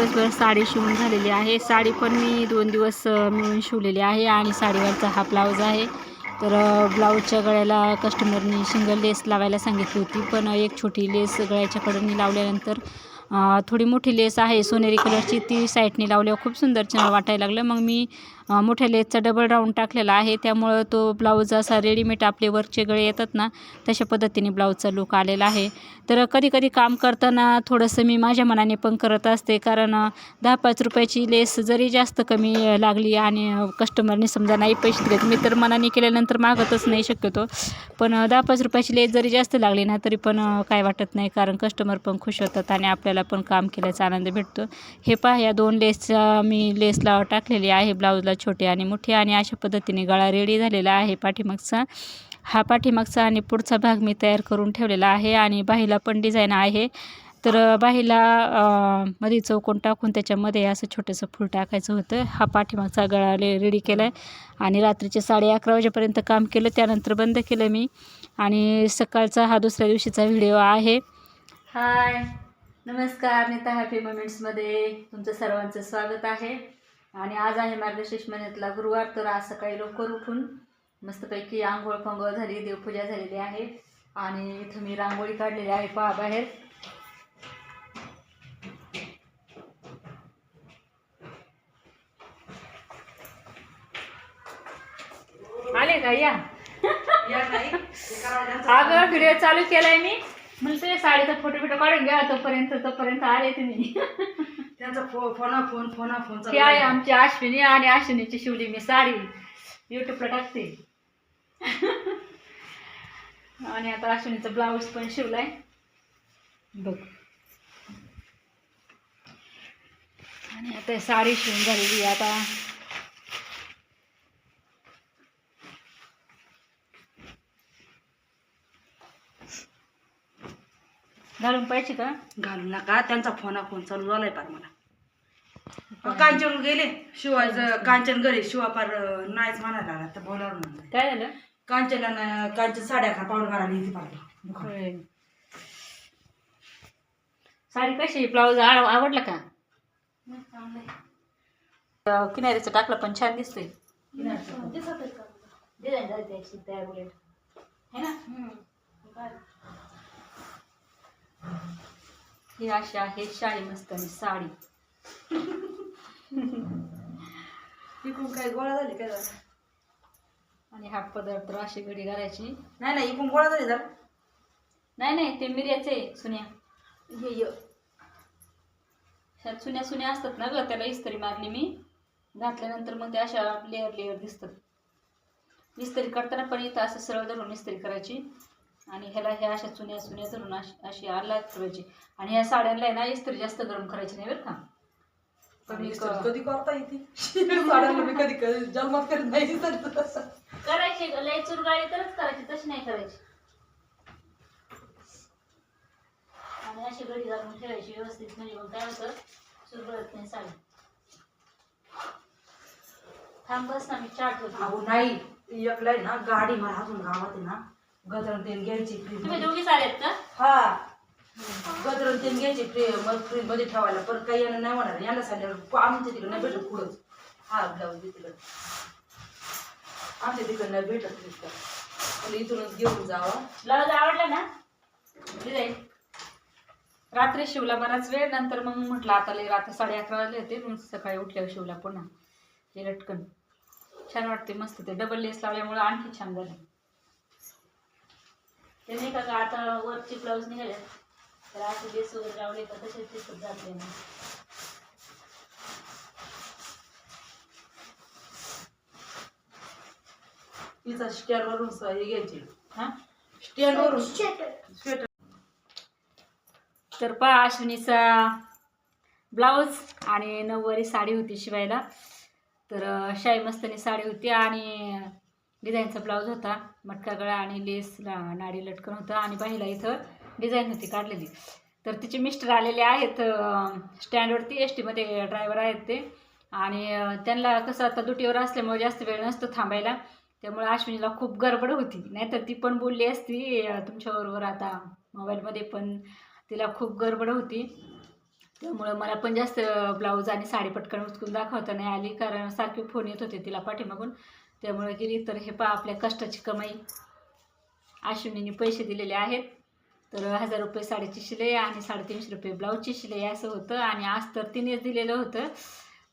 दिवसभर साडी शिवून झालेली आहे. साडी पण मी दोन दिवस मिळून शिवलेली आहे आणि साडीवरचा हा ब्लाऊज आहे. तर ब्लाऊजच्या गळ्याला कस्टमरनी सिंगल लेस लावायला सांगितली होती. पण एक छोटी लेस गळ्याच्या कडेने लावल्यानंतर थोडी मोठी लेस आहे. सोनेरी कलरची ती साईडने लावल्यावर खूप सुंदर छान वाटायला लागलं. मग मी मोठ्या लेसचा डबल राऊंड टाकलेला आहे. त्यामुळं तो ब्लाऊज असा रेडीमेड आपले वरचे गळे येतात ना तशा पद्धतीने ब्लाऊजचा लुक आलेला आहे. तर कधी कधी काम करताना थोडंसं मी माझ्या मनाने पण करत असते. कारण दहा पाच रुपयाची लेस जरी जास्त कमी लागली आणि कस्टमरने समजा नाही पैसे दिलेत मी तर मनाने केल्यानंतर मागतच नाही शक्यतो. पण दहा पाच रुपयाची लेस जरी जास्त लागली ना तरी पण काय वाटत नाही. कारण कस्टमर पण खुश होतात आणि आपल्याला पण काम केल्याचा आनंद भेटतो. हे पहा या दोन लेसचा मी लेसला टाकलेली आहे. ब्लाऊजला छोटे आणि मोठे आणि अशा पद्धतीने गळा रेडी झालेला आहे पाठीमागचा. हा पाठीमागचा आणि पुढचा भाग मी तयार करून ठेवलेला आहे आणि बाहीला पण डिझाईन आहे. तर बाहीला मध्ये चौकोन टाकून त्याच्यामध्ये असं छोटंसं फूल टाकायचं होतं. हा पाठीमागचा गळा रेडी केला आहे आणि रात्रीचे साडे अकरा वाजेपर्यंत काम केलं. त्यानंतर बंद केलं मी. आणि सकाळचा हा दुसऱ्या दिवशीचा व्हिडिओ आहे. हाय. नमस्कार नेता हॅपी मोमेंट्समध्ये तुमचं सर्वांचं स्वागत आहे. आणि आज आहे मार्गशीर्ष महिन्यातला गुरुवार तर आज सकाळी लवकर उठून मस्तपैकी आंघोळ पंघोळ झाली देवपूजा झालेली आहे. आणि इथं मी रांगोळी काढलेली आहे पहा बाहेर. आले का? या. अगं व्हिडिओ चालू केलाय मी. म्हणते साडीचा फोटो बिटो काढून घ्या तोपर्यंत तोपर्यंत आले तुम्ही. त्यांचा फो फोना फोन फोना फोन ही आहे आमची अश्विनी आणि अश्विनीची शिवली मी साडी. युट्यूबला टाकते. आणि आता अश्विनीचा ब्लाऊज पण शिवलाय. बघ. आणि आता साडी शिवून झालेली आता. घालून पाहिजे का? घालू नका. त्यांचा फोना फोन चालू झालाय पार मला. कांचन गेले. शिवायचं कांचन घरी. शिवा पार नाहीच म्हणायला लागला. तर बोलावर म्हणलं. काय झालं? कांचनला ना कांचन साड्या खा पावडर घालायला येते पार होय. साडी कशी? ब्लाऊज आवडला का? किनारीचं टाकलं पण छान दिसतोय. डिझाईन झाली त्याची तयार उलट है ना? ही अशी आहे शाळी मस्त आणि साडी. इकडून काय गोळा झाली काय झालं आणि हा पदार्थ अशी घडी घालायची. नाही नाही इकडून गोळा झाली जरा. नाही नाही ते मिरयाचे सुन्या. ये ह्या चुन्या सुन्या असतात ना ग त्याला इस्त्री मारली मी. घातल्यानंतर मग ते अशा लेअर लेअर दिसतात. इस्त्री करताना पण इथं असं सरळ धरून इस्त्री करायची. आणि ह्याला ह्या अशा चुन्या सुन्या धरून अशी अशी आला ठेवायची आणि ह्या साड्यांना आहे ना इस्त्री जास्त गरम करायची नाही बरं का. कधी करता येते? साड्या मी कधी कधी जन्मात करत नाही करायची लय चुरगाळी तरच करायची तशी नाही करायची. आणि अशी घडी घालून ठेवायची व्यवस्थित म्हणजे मग काय होतं? चुरगळत नाही साडी. थांब बस ना मी चाट होते. अहो नाही एकला आहे ना गाडी मला अजून गावात आहे ना. गजरण तेल घ्यायची फ्रीज तुम्ही दोघीच आलेत का हा. गजरण तेल घ्यायची फ्रीजमध्ये ठेवायला. पण काही यांना नाही होणार. यांना सांगितलं आमच्या तिकडे नाही भेटत पुढंच हा ब्लाऊज तिकडे. आमच्या तिकडे नाही भेटत फ्रीज तर इथूनच घेऊन जावा. ब्लाऊज आवडला ना? डिझाईन रात्री शिवला बराच वेळ. नंतर मग म्हटलं आता लय रात्री साडे अकरा वाजले होते. मग सकाळी उठल्यावर शिवला पुन्हा. हे लटकन छान वाटते मस्त. ते डबल लेस लावल्यामुळे आणखी छान झालं. ते नाही का आता वरचे ब्लाऊज निघाले तर असे लेस वगैरे लावले तर तसेच दिसत जाते ना तिचा वरून हे घ्यायची. हां? वरून. स्वेटर तर पहा अश्विनीचा ब्लाऊज आणि नऊवारी साडी होती शिवायला. तर शाई मस्तनी साडी होती आणि डिझाईनचा ब्लाऊज होता मटका गळा आणि लेस ला- नाडी लटकन होतं आणि बाईला इथं डिझाईन होती काढलेली. तर तिचे मिस्टर आलेले आहेत स्टँडवरती एस टीमध्ये ड्रायव्हर आहेत ते. आणि त्यांना कसं आता दुटीवर असल्यामुळे जास्त वेळ नसतो थांबायला. त्यामुळे अश्विनीला खूप गडबड होती. नाहीतर ती पण बोलली असती तुमच्याबरोबर आता मोबाईलमध्ये पण तिला खूप गडबड होती. त्यामुळं मला पण जास्त ब्लाऊज आणि साडी पटकन उचकून दाखवता नाही आली. कारण सारखे फोन येत होते तिला पाठीमागून. त्यामुळे गेली तर हे पा आपल्या कष्टाची कमाई. आश्विनीने पैसे दिलेले आहेत. तर हजार रुपये साडीची शिलाई आणि साडेतीनशे रुपये ब्लाऊजची शिलाई असं होतं. आणि आज तर तिनेच दिलेलं होतं.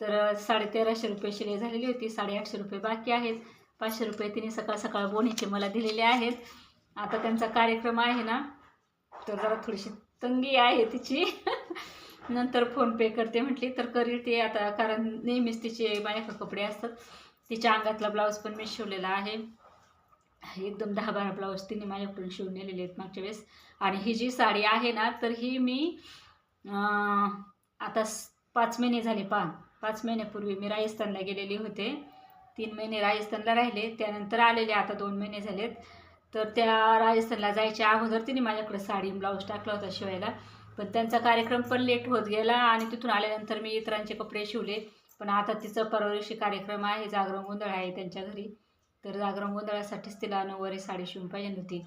तर साडेतेराशे रुपये शिलाई झालेली होती. साडेआठशे रुपये बाकी आहेत. पाचशे रुपये तिने सकाळ सकाळ बोनीचे मला दिलेले आहेत. आता त्यांचा कार्यक्रम आहे ना तर जरा थोडीशी तंगी आहे तिची. नंतर फोनपे करते म्हटली तर करील ते आता कारण नेहमीच तिचे माझ्याकडे कपडे असतात. तिच्या अंगातला ब्लाऊज पण मी शिवलेला आहे. एकदम दहा बारा ब्लाऊज तिने माझ्याकडून शिवून नेलेले आहेत मागच्या वेळेस. आणि ही जी साडी आहे ना तर ही मी आता स- पाच महिने झाले पा पाच महिन्यापूर्वी मी राजस्थानला गेलेले होते. तीन महिने राजस्थानला राहिले. त्यानंतर आलेले आता दोन महिने झालेत. तर त्या राजस्थानला जायच्या अगोदर तिने माझ्याकडे साडी ब्लाऊज टाकला होता शिवायला. पण त्यांचा कार्यक्रम पण लेट होत गेला आणि तिथून आल्यानंतर मी इतरांचे कपडे शिवले. पण आता तिचा परवा कार्यक्रम आहे जागरण गोंधळ आहे त्यांच्या घरी. तर जागरण गोंधळासाठीच तिला नऊवारी साडी शिवून पाहिजे होती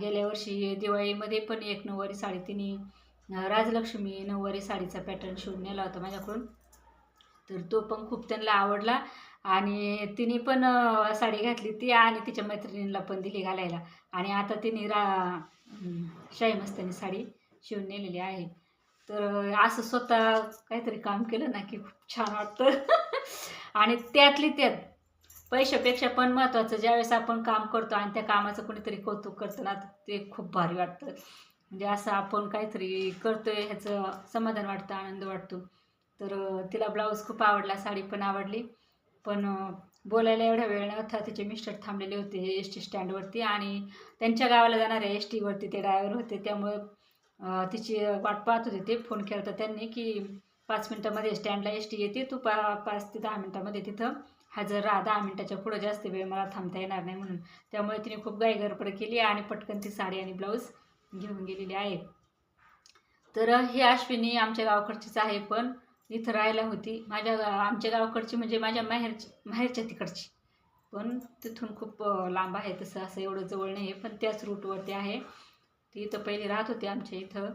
गेल्या वर्षी दिवाळीमध्ये पण एक नऊवारी साडी तिने राजलक्ष्मी नऊवारी साडीचा पॅटर्न शिवून नेला होता माझ्याकडून. तर तो पण खूप त्यांना आवडला आणि तिने पण साडी घातली ती आणि तिच्या मैत्रिणींना पण दिली घालायला. आणि आता तिने रा शाही मस्तानी साडी शिवून नेलेली आहे. तर असं स्वतः काहीतरी काम केलं ना की खूप छान वाटतं. आणि त्यातली त्यात पैशापेक्षा पण महत्त्वाचं ज्यावेळेस आपण काम करतो आणि त्या कामाचं कोणीतरी कौतुक करतं ना ते खूप भारी वाटतं. म्हणजे असं आपण काहीतरी करतोय ह्याचं समाधान वाटतं आनंद वाटतो. तर तिला ब्लाऊज खूप आवडला साडी पण आवडली. पण बोलायला एवढा वेळ नव्हता तिचे मिस्टर थांबलेले होते एस टी स्टँडवरती आणि त्यांच्या गावाला जाणाऱ्या एस टीवरती ते ड्रायव्हर होते. त्यामुळं तिची वाट पाहत होते ते फोन केला होता त्यांनी की पाच मिनटामध्ये स्टँडला एस टी येते तू पा पाच ते दहा मिनटामध्ये तिथं हजर राहा दहा मिनटाच्या पुढं जास्त वेळ मला थांबता येणार नाही म्हणून. त्यामुळे तिने खूप गाई गडबड केली आणि पटकन ती साडी आणि ब्लाऊज घेऊन गेलेली आहे. तर ही अश्विनी आमच्या गावाकडचीच आहे पण इथं राहायला होती. माझ्या आमच्या गावाकडची म्हणजे माझ्या माहेरची माहेरच्या तिकडची. पण तिथून खूप लांब आहे तसं असं एवढं जवळ नाही आहे पण त्याच रूटवरती आहे. ती इथं पहिले राहत होते आमच्या इथं.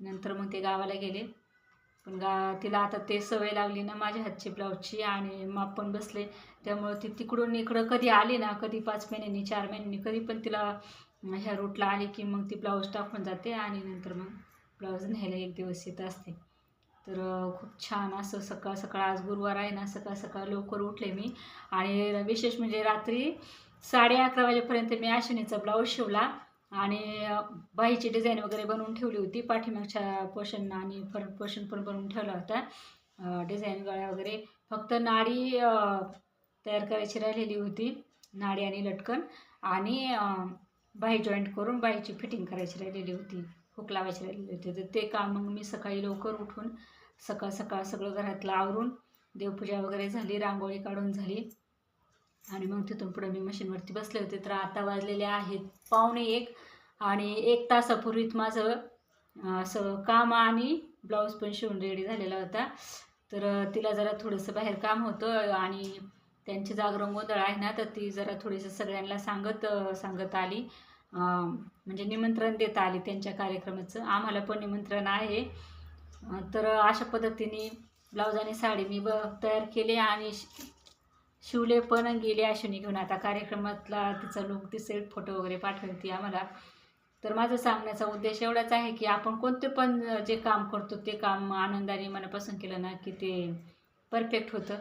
नंतर मग ते गावाला गेले. पण गा तिला आता ते सवय लागली ना माझ्या हातची ब्लाऊजची आणि माप पण बसले. त्यामुळं ती तिकडून इकडं कधी आली ना कधी पाच महिन्यांनी चार महिन्यांनी कधी पण तिला ह्या रूटला आली की मग ती ब्लाऊज टाकून जाते आणि नंतर मग ब्लाऊज न्यायला एक दिवस येत असते. तर खूप छान असं सकाळ सकाळ आज गुरुवार आहे ना सकाळ सकाळ लवकर उठले मी. आणि विशेष म्हणजे रात्री साडे अकरा वाजेपर्यंत मी आशिनीचा ब्लाऊज शिवला. आणि बाईची डिझाईन वगैरे बनवून ठेवली होती. पाठीमागच्या पोषण आणि फ्रंट पोषण पण बनवून ठेवला होता. डिझाईन गळ्या वगैरे. फक्त नाडी तयार करायची राहिलेली होती. नाडी आणि लटकन. आणि बाई बाही जॉईंट करून बाईची फिटिंग करायची राहिलेली होती. हुक लावायची राहिलेली होती. तर ते काम मग मी सकाळी लवकर उठून सकाळ सकाळ सगळं घरातलं आवरून देवपूजा वगैरे झाली रांगोळी काढून झाली. आणि मग तिथून पुढे मी मशीनवरती बसले होते. तर आता वाजलेले आहेत पावणे एक आणि एक तासापूर्वीच माझं असं काम आणि ब्लाऊज पण शिवून रेडी झालेला होता. तर तिला जरा थोडंसं बाहेर काम होतं आणि त्यांची जागरण गोंधळ आहे ना तर ती जरा थोडीसं सगळ्यांना सांगत सांगत आली. म्हणजे निमंत्रण देता आली त्यांच्या कार्यक्रमाचं. आम्हाला पण निमंत्रण आहे. तर अशा पद्धतीने ब्लाऊज आणि साडी मी ब तयार केले आणि शिवले पण गेले अश्विनी घेऊन. आता कार्यक्रमातला तिचा लुक दिसेल फोटो वगैरे पाठवेल ती आम्हाला. तर माझं सांगण्याचा उद्देश एवढाच आहे की आपण कोणते पण जे काम करतो ते काम आनंदाने मनापासून केलं ना की ते परफेक्ट होतं.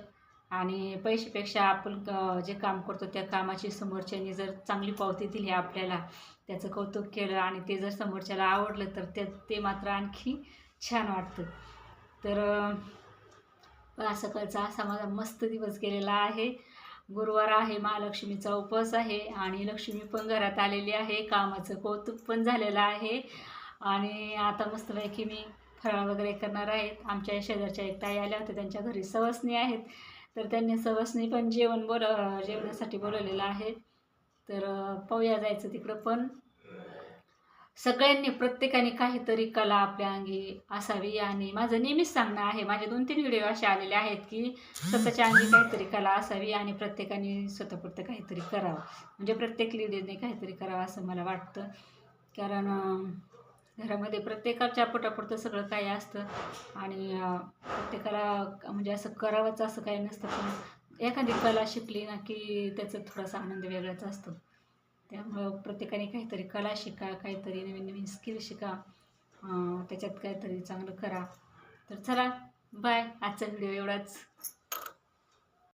आणि पैशापेक्षा आपण जे काम करतो त्या कामाची समोरच्यानी जर चांगली पावती दिली आपल्याला त्याचं कौतुक केलं आणि ते जर समोरच्याला आवडलं तर ते ते मात्र आणखी छान वाटतं. तर सकाळचा असा माझा मस्त दिवस गेलेला आहे. गुरुवार आहे महालक्ष्मीचा उपवास आहे आणि लक्ष्मी पण घरात आलेली आहे. कामाचं कौतुक पण झालेलं आहे. आणि आता मस्तपैकी मी फराळ वगैरे करणार आहेत. आमच्या शेजारच्या एक ताई आल्या होत्या त्यांच्या घरी सवसणी आहेत. तर त्यांनी सवसणी पण जेवण बोल जेवणासाठी बोलवलेलं आहे. तर पाहूया जायचं तिकडं पण. सगळ्यांनी प्रत्येकाने काहीतरी कला आपल्या अंगी असावी. आणि माझं नेहमीच सांगणं आहे माझे दोन तीन व्हिडिओ असे आलेले आहेत की स्वतःच्या अंगी काहीतरी कला असावी आणि प्रत्येकाने स्वतःपुरतं काहीतरी करावं. म्हणजे प्रत्येक लेडीजने काहीतरी करावं असं मला वाटतं. कारण घरामध्ये प्रत्येकाच्या पोटापुरतं सगळं काही असतं आणि प्रत्येकाला म्हणजे असं करावंच असं काही नसतं. पण एखादी कला शिकली ना की त्याचा थोडासा आनंद वेगळाच असतो. त्यामुळं प्रत्येकाने काहीतरी कला शिका काहीतरी नवीन नवीन स्किल शिका त्याच्यात काहीतरी चांगलं करा. तर चला बाय आजचा व्हिडिओ एवढाच.